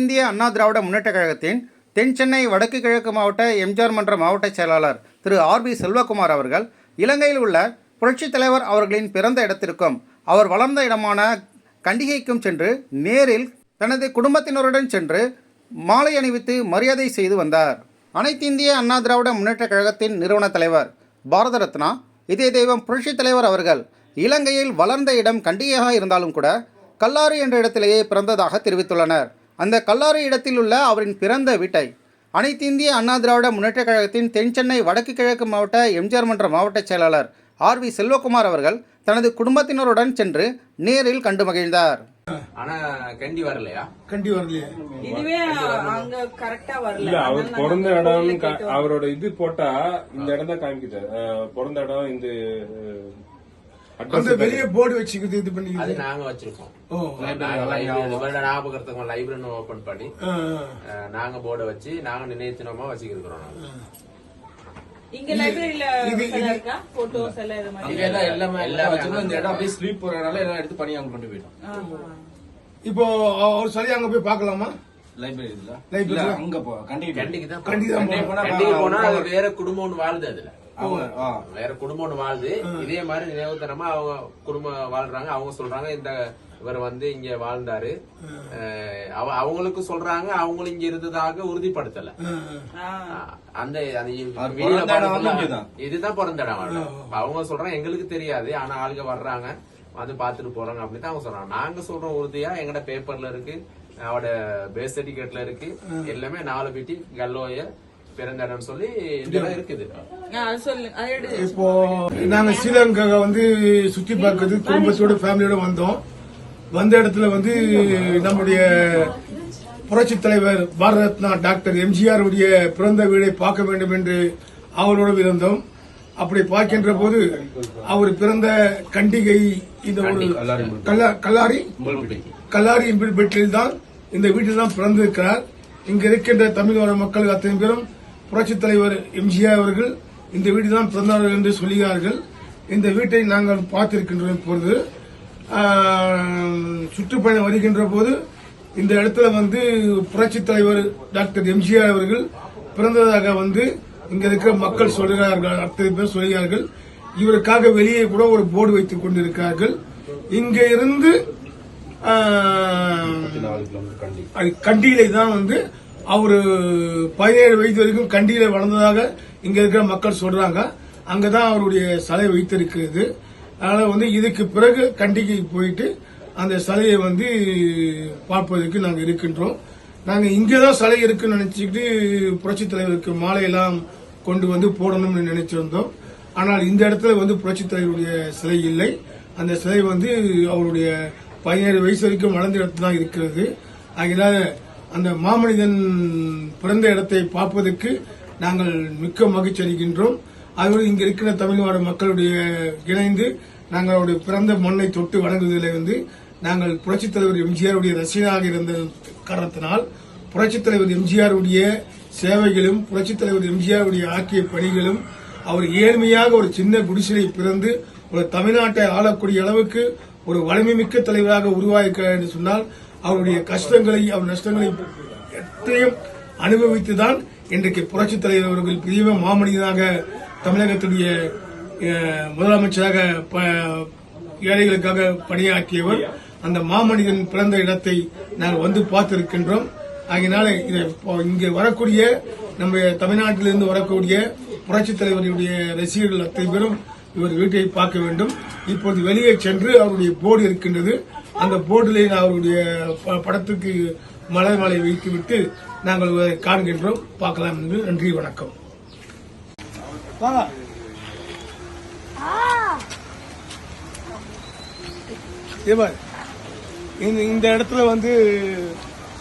இந்திய அண்ணா திராவிட முன்னேற்ற கழகத்தின் தென் சென்னை வடக்கு கிழக்கு மாவட்ட எம்ஜிஆர் மன்ற மாவட்ட செயலாளர் திரு ஆர் பி செல்வகுமார் அவர்கள் இலங்கையில் உள்ள புரட்சித் தலைவர் அவர்களின் பிறந்த இடத்திற்கும் அவர் வளர்ந்த இடமான கண்டிகைக்கும் சென்று நேரில் தனது குடும்பத்தினருடன் சென்று மாலை அணிவித்து மரியாதை செய்து வந்தார். அனைத்து இந்திய அண்ணா திராவிட முன்னேற்ற கழகத்தின் நிறுவன தலைவர் பாரத ரத்னா இதய தெய்வம் புரட்சித் தலைவர் அவர்கள் இலங்கையில் வளர்ந்த இடம் கண்டிகையாக இருந்தாலும் கூட கல்லாறு என்ற இடத்திலேயே பிறந்ததாக தெரிவித்துள்ளனர். அந்த கல்லாறு இடத்தில் உள்ள அவரின் பிறந்த வீட்டை. அனைத்து இந்திய அண்ணா திராவிட முன்னேற்றக் கழகத்தின் தென் சென்னை வடக்கு கிழக்கு மாவட்ட எம்ஜிஆர் மன்ற மாவட்ட செயலாளர் ஆர் வி செல்வகுமார் அவர்கள் தனது குடும்பத்தினருடன் சென்று நேரில் கண்டு மகிழ்ந்தார். ஆனா கண்டி வரலையா? கண்டி வரலையே. இதுவே அங்க கரெக்டா வரல. இல்ல அவர் அதனால பிறந்த நாங்க இடம் கோவில்ல கா- கேட்டோம். அவரோட இது போட்டா இந்த இடம் தான் காமிக்குது. பிறந்த இடம் இந்த அந்த வெளியே போர்டு வச்சுக்கிது இது அது பண்ணிக்கிது நாங்க வச்சிருக்கோம் ஞாபகத்துக்கு லைப்ரரி ஓபன் பண்ணி நாங்க போர்டை வச்சு நாங்க நினைத்தினமா வச்சுக்கிறோம் இங்க லைப்ரரியில சில இருக்கா? போட்டோஸ் எல்லாம் இது மாதிரி? அங்க எல்லாம் எல்லாமே எல்லாமே எல்லாம் வச்சிருந்தோம் இந்த இடம் அப்படியே ஸ்லீப் போறதுனால எல்லாம் எடுத்து பண்ணி அங்க கொண்டு போயிட்டோம். இப்போ அவர் சரி அங்க போய் பார்க்கலாமா? லைப்ரரி இல்ல? அங்க போ கண்டிப்பா போனா அது வேற குடும்பம் ஒண்ணு வாழுது அதுல அவங்க. வேற குடும்பம் ஒண்ணு வாழுது. இதே மாதிரி நினைவுத்தனமா அவங்க குடும்பம் வாழ்றாங்க. அவங்க சொல்றாங்க இந்த இவர் வந்து இங்க வாழ்ந்தாரு. அவங்களுக்கு சொல்றாங்க அவங்களும் இங்க இருந்ததாக உறுதிப்படுத்தல. அந்த. இதுதான் பிறந்த இடம். அவங்க சொல்றாங்க எங்களுக்கு தெரியாது. ஆனா ஆளுங்க வர்றாங்க. வந்து பாத்துட்டு போறாங்க அப்படின்னு தான் அவங்க சொல்றாங்க. நாங்க சொல்றோம் உறுதியா எங்கட பேப்பர்ல இருக்கு அவட பேஸ் சர்டிபிகேட்ல இருக்கு. எல்லாமே நாலு பிடி கல்லோய பிறந்த இடம்னு சொல்லி இதெல்லாம் இருக்குது. இப்போ நாங்க ஸ்ரீலங்கா வந்து சுத்தி பார்க்கறது குடும்பத்தோட ஃபேமிலியோட வந்தோம். வந்த இடத்துல வந்து நம்முடைய புரட்சி தலைவர் பாரத ரத்னா டாக்டர் எம்ஜிஆர் உடைய பிறந்த வீடை பார்க்க வேண்டும் என்று அவரோடு இருந்தோம். அப்படி பார்க்கின்ற போது அவர் பிறந்த கண்டிகை இந்த ஒரு கல்லா- கல்லாரி? கல்லாரி வீட்டில் தான் இந்த வீட்டில் தான் பிறந்திருக்கிறார். இங்க இருக்கின்ற தமிழக மக்கள் அத்தனை பேரும் புரட்சித் தலைவர் எம்ஜிஆர் அவர்கள் இந்த வீட்டில் தான் பிறந்தார்கள் என்று சொல்கிறார்கள். இந்த வீட்டை நாங்கள் பார்த்திருக்கின்றோம் இப்பொழுது. சுற்றுப்பயணம் வருகின்ற போது இந்த இடத்துல வந்து புரட்சித் தலைவர் டாக்டர் எம்ஜிஆர் அவர்கள் பிறந்ததாக வந்து இங்க இருக்கிற மக்கள் சொல்கிறார்கள் அத்தனை பேர் சொல்கிறார்கள். இவருக்காக வெளியே கூட ஒரு போர்டு வைத்துக் கொண்டிருக்கிறார்கள். இங்க இருந்து கண்டியில தான் வந்து அவரு பதினேழு வயது வரைக்கும் கண்டியில வளர்ந்ததாக இங்க இருக்கிற மக்கள் சொல்றாங்க. அங்கதான் அவருடைய சிலை வைத்திருக்கிறது. அதனால வந்து இதுக்கு பிறகு கண்டிக்கு போயிட்டு அந்த சிலையை வந்து பார்ப்பதற்கு நாங்க இருக்கின்றோம். நாங்க இங்கதான் சிலை இருக்குன்னு நினைச்சுக்கிட்டு புரட்சித் தலைவருக்கு மாலையெல்லாம் கொண்டு வந்து போடணும்னு நினைச்சிருந்தோம். ஆனால் இந்த இடத்துல வந்து புரட்சித் தலைவருடைய சிலை இல்லை. அந்த சிலை வந்து அவருடைய பதினேழு வயசு வரைக்கும் வளர்ந்த இடத்துல தான் இருக்கிறது. அதனால அந்த மாமனிதன் பிறந்த இடத்தை பார்ப்பதற்கு நாங்கள் மிக்க மகிழ்ச்சி அளிக்கின்றோம். அதோடு இங்கு இருக்கிற தமிழ்நாடு மக்களுடைய இணைந்து நாங்கள் அவருடைய பிறந்த மண்ணை தொட்டு வணங்குவதில் வந்து நாங்கள் புரட்சித் தலைவர் எம்ஜிஆருடைய ரசிகனாக இருந்த காரணத்தினால் புரட்சித் தலைவர் எம்ஜிஆருடைய சேவைகளும் புரட்சித் தலைவர் எம்ஜிஆருடைய ஆக்கிய பணிகளும் அவர் ஏழ்மையாக ஒரு சின்ன குடிசையை பிறந்து ஒரு தமிழ்நாட்டை ஆளக்கூடிய அளவுக்கு ஒரு வலிமை மிக்க தலைவராக உருவாயிருக்கிறார் என்று சொன்னால் அவருடைய கஷ்டங்களை அவர் நஷ்டங்களை எத்தையும் அனுபவித்துதான் இன்றைக்கு புரட்சித் தலைவர் அவர்கள் பெரிய மாமனிதனாக தமிழகத்துடைய முதலமைச்சராக ப- ஏழைகளுக்காக பணியாற்றியவர். அந்த மாமனிதன் பிறந்த இடத்தை நாங்கள் வந்து பார்த்திருக்கின்றோம். ஆகினால இதை இப்போ இங்கே வரக்கூடிய நம்ம தமிழ்நாட்டிலிருந்து வரக்கூடிய புரட்சித் தலைவருடைய ரசிகர்கள் அத்தனை பேரும் இவர் வீட்டை பார்க்க வேண்டும். இப்போது வெளியே சென்று அவருடைய போர்டு இருக்கின்றது. அந்த போர்டிலே அவருடைய ப- படத்துக்கு மலர் மாலை வைத்துவிட்டு நாங்கள் காண்கின்றோம். பார்க்கலாம் என்று நன்றி வணக்கம். இந்த இந்த இடத்துல வந்து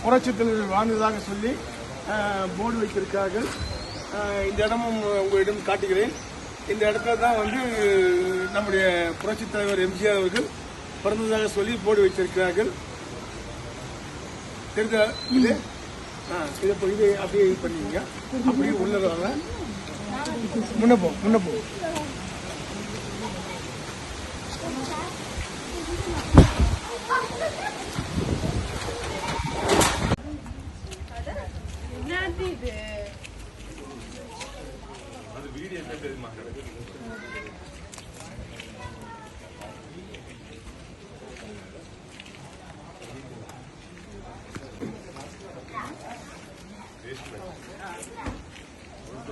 புரட்சி தலைவர் வாழ்ந்ததாக சொல்லி போர்டு வைத்திருக்கிறார்கள். இந்த இடமும் உங்களிடம் காட்டுகிறேன். இந்த இடத்துல தான் வந்து நம்முடைய புரட்சித் தலைவர் எம்ஜிஆர் அவர்கள் பிறந்ததாக சொல்லி போர்டு வைத்திருக்கிறார்கள். தெரிஞ்ச இது? ஆ, இதை இப்போ இதை அப்படியே இது பண்ணுவீங்க அப்படியே உள்ள வாங்க முன்ன போ முன்ன போ.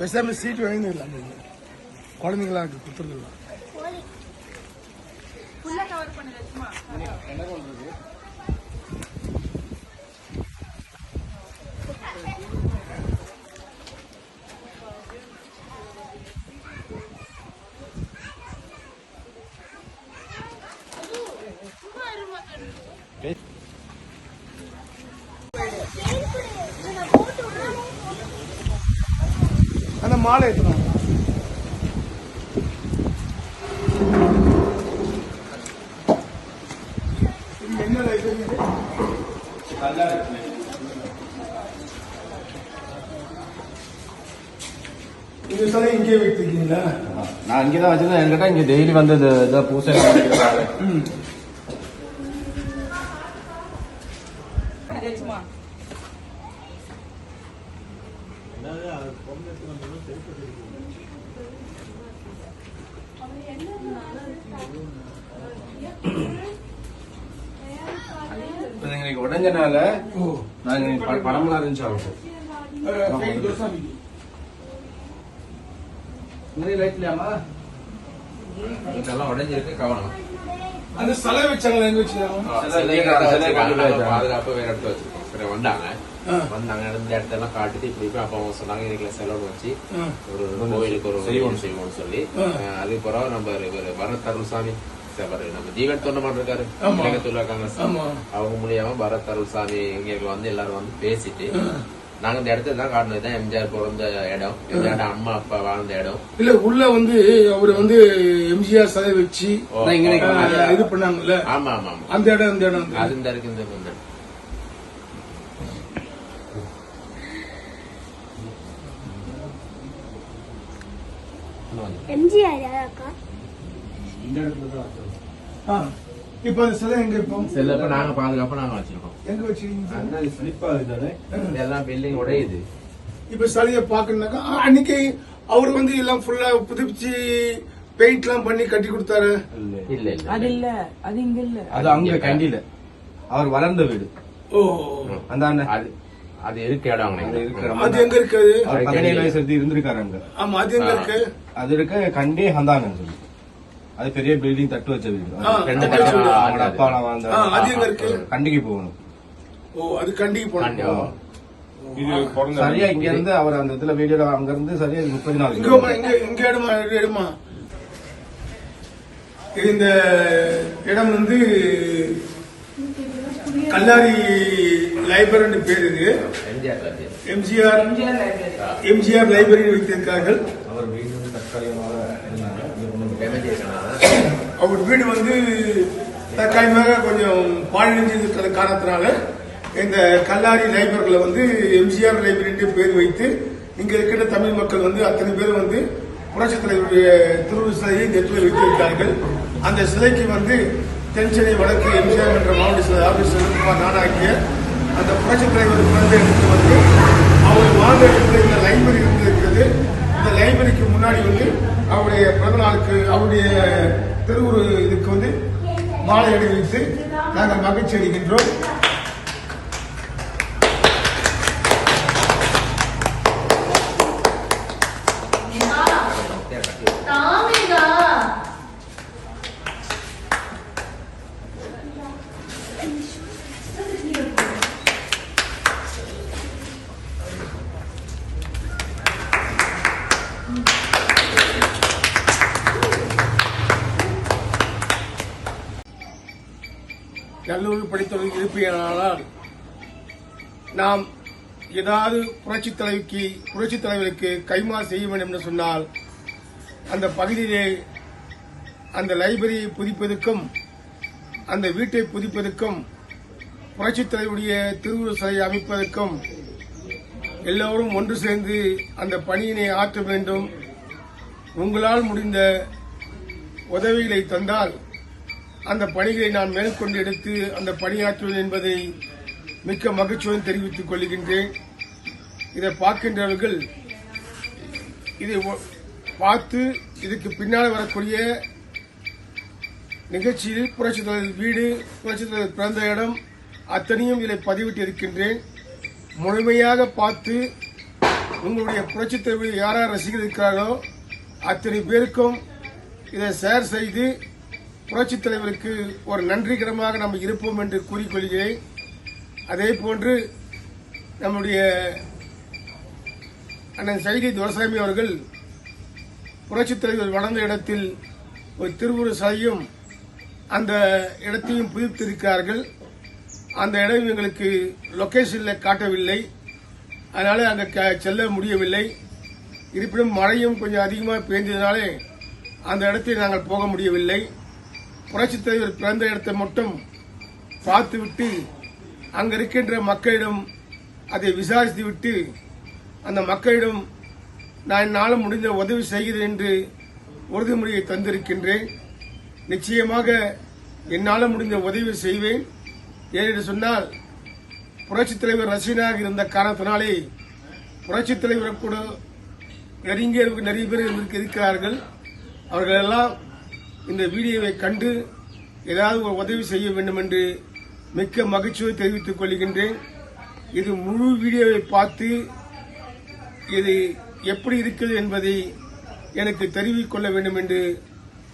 பேசாம சீட் வாங்கிடலாம் குழந்தைங்களாம் கொடுத்துருக்கலாம் ஃபுல்லா கவர் மாலை ஏற்றணும் என்ன? இந்த சிலை இங்கே வைத்திருக்கீங்களா? நான் இங்கதான் வச்சிருந்தேன். என்கிட்ட இங்க டெய்லி வந்து இதை பூசை எங்களுக்கு உடஞ்சனால நாங்க இன்னைக்கு ப- பணமெல்லாம் இருந்துச்சு அவருக்கு அஹ், கை தோசாமி. நிறைய லைட் இல்லையாமா இதெல்லாம் உடைஞ்சிருக்கு கவனம் அந்த சிலை வச்சாங்களா எங்க வச்சுருக்காங்க பாதுகாப்பு வேற இடத்துல வச்சிருக்கோம் சரி வந்தாங்க. வந்தாங்க இந்த இடத்தெல்லாம் காட்டிட்டு இப்படி இப்படி அப்பா அவங்க சொன்னாங்க இன்னைக்கு செலவு வச்சு. ஒரு கோயிலுக்கு ஒரு செய்வோம். செய்வோம்னு சொல்லி. ஆ. அஹ் அதுக்கு பிறகு நம்ம இவர் பரத் அருள்சாமி சரி, நம்ம ஜீவன் தொண்டமான் இருக்காரு ஆமா. இலங்கத்துல இருக்காங்க. அவங்க மூலியமா பரத் அருள்சாமி இங்க வந்து எல்லாரும் வந்து பேசிட்டு நாங்க இந்த இடத்துல தான் காட்டணும். இதான் எம்ஜிஆர் பிறந்த இடம். எம்ஜிஆர் அம்மா அப்பா வாழ்ந்த இடம். இல்ல உள்ள வந்து அவர் வந்து எம்ஜிஆர் சிலை வச்சு இது பண்ணாங்கல்ல? ஆமா ஆமா அந்த இடம் இந்த இடம். அது இந்த இருக்கு இந்த இந்த எம்ஜிஆர் யாராக்கா ஆ. இப்ப அந்த சிலை எங்க இருக்கும் செல்லப்ப நாங்க பாதுகாப்பா நாங்க வச்சிருக்கோம் எங்க வச்சிருக்கீங்க ஸ்லிப் ஆகுது இதெல்லாம் பில்டிங் உடையுது இப்ப சிலையை பாக்கணும்னாக்கா ஆ, அன்னைக்கு அவர் வந்து எல்லாம் ஃபுல்லா புதுப்பிச்சு பெயிண்ட் எல்லாம் பண்ணி கட்டி கொடுத்தாரு இல்ல இல்ல அது இல்ல அது இங்க இல்ல அது அங்க கண்டியில அவர் வளர்ந்த வீடு ஓ அந்த அண்ணன் அது அது இருக்கு இடம் அது எங்க இருக்காது அவர் பதினேழு வயசு எடுத்து இருந்திருக்காரு அங்க. ஆமா அது எங்க இருக்கு? அது இருக்க கண்டே ஹந்தாங்கன்னு சொல்லி. அது பெரிய பில்டிங் தட்டு வச்ச வீடு. அது அப்பா நான் அது எங்க இருக்கு? கண்டிக்கு போகணும். ஓ அது கண்டிக்கு போனோம் இது பிறந்த சரியா இங்க இருந்து அவர் அந்த இதுல வீடியோல அங்க இருந்து சரியா முப்பத்தி நாலு இங்க கிலோமீட்டர். இங்க இங்க இடமா இடமா? இந்த இடம் வந்து கல்லாரி லைப்ரரி பேர் இது எம்ஜிஆர். எம்ஜிஆர்? லைப்ரரி. வைத்திருக்கார்கள். அவர் வீடு தற்காலிகமாக அவர் வீடு வந்து தற்காலிகமாக கொஞ்சம் பாழடைஞ்சு இருக்கிற காரணத்தினால இந்த கல்லாரி லைப்ரரியில் வந்து எம்ஜிஆர் லைப்ரரி பேர் வைத்து இங்க இருக்கிற தமிழ் மக்கள் வந்து அத்தனை பேர் வந்து புரட்சித் தலைவருடைய திருவுரு சிலையை இந்த இடத்துல வைத்திருக்கிறார்கள். அந்த சிலைக்கு வந்து தென்சென்னை வடக்கு எம்ஜிஆர் என்ற மாவட்ட சிலை ஆபீஸ் நானாக்கிய அந்த புரட்சித் தலைவர் பிறந்த எடுத்து வந்து அவர் வாழ்ந்த இடத்துல இந்த லைப்ரரி இருந்திருக்கிறது இந்த லைப்ரரிக்கு முன்னாடி வந்து அவருடைய பிறந்த நாளுக்கு அவருடைய திருவுரு இதுக்கு வந்து மாலை அணிவித்து வைத்து நாங்கள் மகிழ்ச்சி அடைகின்றோம். கல்லூரி படித்தவர்கள் இருப்பீர்களானால் நாம் ஏதாவது புரட்சி தலைவிக்கு புரட்சி தலைவருக்கு கைமா செய்ய வேண்டும் என்று சொன்னால் அந்த பகுதியிலே அந்த லைப்ரரியை புதிப்பதற்கும் அந்த வீட்டை புதிப்பதற்கும் புரட்சி தலைவருடைய திருவுரு சிலை அமைப்பதற்கும் எல்லோரும் ஒன்று சேர்ந்து அந்த பணியினை ஆற்ற வேண்டும். உங்களால் முடிந்த உதவிகளை தந்தால் அந்த பணிகளை நான் மேற்கொண்டு எடுத்து அந்த பணியாற்றுவேன் என்பதை மிக்க மகிழ்ச்சியுடன் தெரிவித்துக் கொள்கின்றேன். இதை பார்க்கின்றவர்கள் இதை ஒ- பார்த்து இதுக்கு பின்னால் வரக்கூடிய நிகழ்ச்சியில் புரட்சி தலைவர் வீடு புரட்சி தலைவர் பிறந்த இடம் அத்தனையும் இதை பதிவிட்டு இருக்கின்றேன். முழுமையாக பார்த்து உங்களுடைய புரட்சி தலைவர் யார் யார் ரசிகர் இருக்கிறாரோ அத்தனை பேருக்கும் இதை ஷேர் செய்து புரட்சித் தலைவருக்கு ஒரு நன்றிகரமாக நம்ம இருப்போம் என்று கூறிக்கொள்கிறேன். அதே போன்று நம்முடைய அண்ணன் சைதி துரசாமி அவர்கள் புரட்சித் தலைவர் வளர்ந்த இடத்தில் ஒரு திருவுரு சிலையும் அந்த இடத்தையும் புதுப்பித்திருக்கிறார்கள். அந்த இடம் எங்களுக்கு லொகேஷனில் காட்டவில்லை. அதனால் அங்கே செல்ல முடியவில்லை. இருப்பினும் மழையும் கொஞ்சம் அதிகமாக பெய்ந்ததினாலே அந்த இடத்தில் நாங்கள் போக முடியவில்லை. புரட்சித் தலைவர் பிறந்த இடத்தை மட்டும் பார்த்துவிட்டு அங்க இருக்கின்ற மக்களிடம் அதை விசாரித்து விட்டு அந்த மக்களிடம் நான் என்னால் முடிந்த உதவி செய்கிறேன் என்று உறுதிமொழியை தந்திருக்கின்றேன். நிச்சயமாக என்னால் முடிந்த உதவி செய்வேன். ஏனென்று சொன்னால் புரட்சித் தலைவர் ரசிகனாக இருந்த காரணத்தினாலே புரட்சித் தலைவர் கூட நெருங்கிய நிறைய பேர் இருக்கிறார்கள். அவர்களெல்லாம் இந்த வீடியோவை கண்டு ஏதாவது ஒரு உதவி செய்ய வேண்டும் என்று மிக்க மகிழ்ச்சியை தெரிவித்துக் கொள்கின்றேன். இது முழு வீடியோவை பார்த்து இது எப்படி இருக்குது என்பதை எனக்கு தெரிவிக்கொள்ள வேண்டும் என்று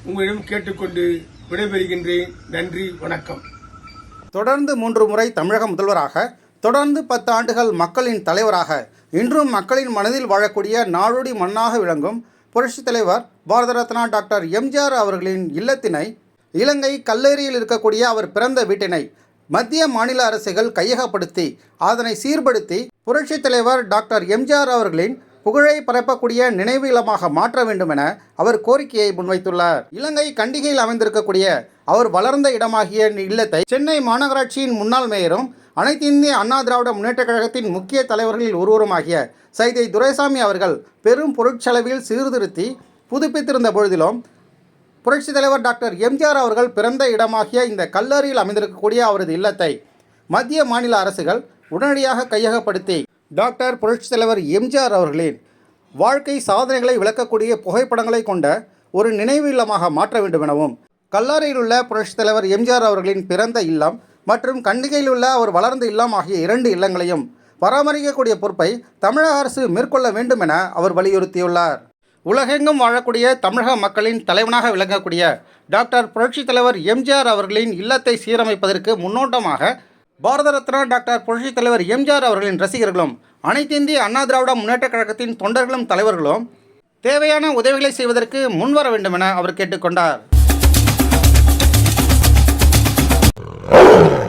உங்களிடம் கேட்டுக்கொண்டு விடைபெறுகின்றேன். நன்றி வணக்கம். தொடர்ந்து மூன்று முறை தமிழக முதல்வராக தொடர்ந்து பத்து ஆண்டுகள் மக்களின் தலைவராக இன்றும் மக்களின் மனதில் வாழக்கூடிய நாடோடி மண்ணாக விளங்கும் புரட்சித் தலைவர் பாரத ரத்னா டாக்டர் எம்ஜிஆர் அவர்களின் இல்லத்தினை இலங்கை கல்லேரியில் இருக்கக்கூடிய அவர் பிறந்த வீட்டினை மத்திய மாநில அரசுகள் கையகப்படுத்தி அதனை சீர்படுத்தி புரட்சித் தலைவர் டாக்டர் எம்ஜிஆர் அவர்களின் புகழை பரப்பக்கூடிய நினைவு இல்லமாக மாற்ற வேண்டும் என அவர் கோரிக்கையை முன்வைத்துள்ளார். இலங்கை கண்டிகையில் அமைந்திருக்கக்கூடிய அவர் வளர்ந்த இடமாகிய இல்லத்தை சென்னை மாநகராட்சியின் முன்னாள் மேயரும் அனைத்து இந்திய அண்ணா திராவிட முன்னேற்றக் கழகத்தின் முக்கிய தலைவர்களில் ஒருவருமாகிய சைதை துரைசாமி அவர்கள் பெரும் பொருட்செலவில் சீர்திருத்தி புதுப்பித்திருந்த பொழுதிலும் புரட்சித் தலைவர் டாக்டர் எம்ஜிஆர் அவர்கள் பிறந்த இடமாகிய இந்த கல்லறையில் அமைந்திருக்கக்கூடிய அவரது இல்லத்தை மத்திய மாநில அரசுகள் உடனடியாக கையகப்படுத்தி டாக்டர் புரட்சித் தலைவர் எம்ஜிஆர் அவர்களின் வாழ்க்கை சாதனைகளை விளக்கக்கூடிய புகைப்படங்களை கொண்ட ஒரு நினைவு இல்லமாக மாற்ற வேண்டும் எனவும் கல்லாரியில் உள்ள புரட்சித் தலைவர் எம்ஜிஆர் அவர்களின் பிறந்த இல்லம் மற்றும் கண்டிகையில் உள்ள அவர் வளர்ந்த இல்லம் ஆகிய இரண்டு இல்லங்களையும் பராமரிக்கக்கூடிய பொறுப்பை தமிழக அரசு மேற்கொள்ள வேண்டும் என அவர் வலியுறுத்தியுள்ளார். உலகெங்கும் வாழக்கூடிய தமிழக மக்களின் தலைவனாக விளங்கக்கூடிய டாக்டர் புரட்சித் தலைவர் எம்ஜிஆர் அவர்களின் இல்லத்தை சீரமைப்பதற்கு முன்னோட்டமாக பாரத ரத்னா டாக்டர் புரட்சித் தலைவர் எம்ஜிஆர் அவர்களின் ரசிகர்களும் அனைத்து இந்திய அண்ணா திராவிட முன்னேற்றக் கழகத்தின் தொண்டர்களும் தலைவர்களும் தேவையான உதவிகளை செய்வதற்கு முன்வர வேண்டும் என அவர் கேட்டுக்கொண்டார். Oh!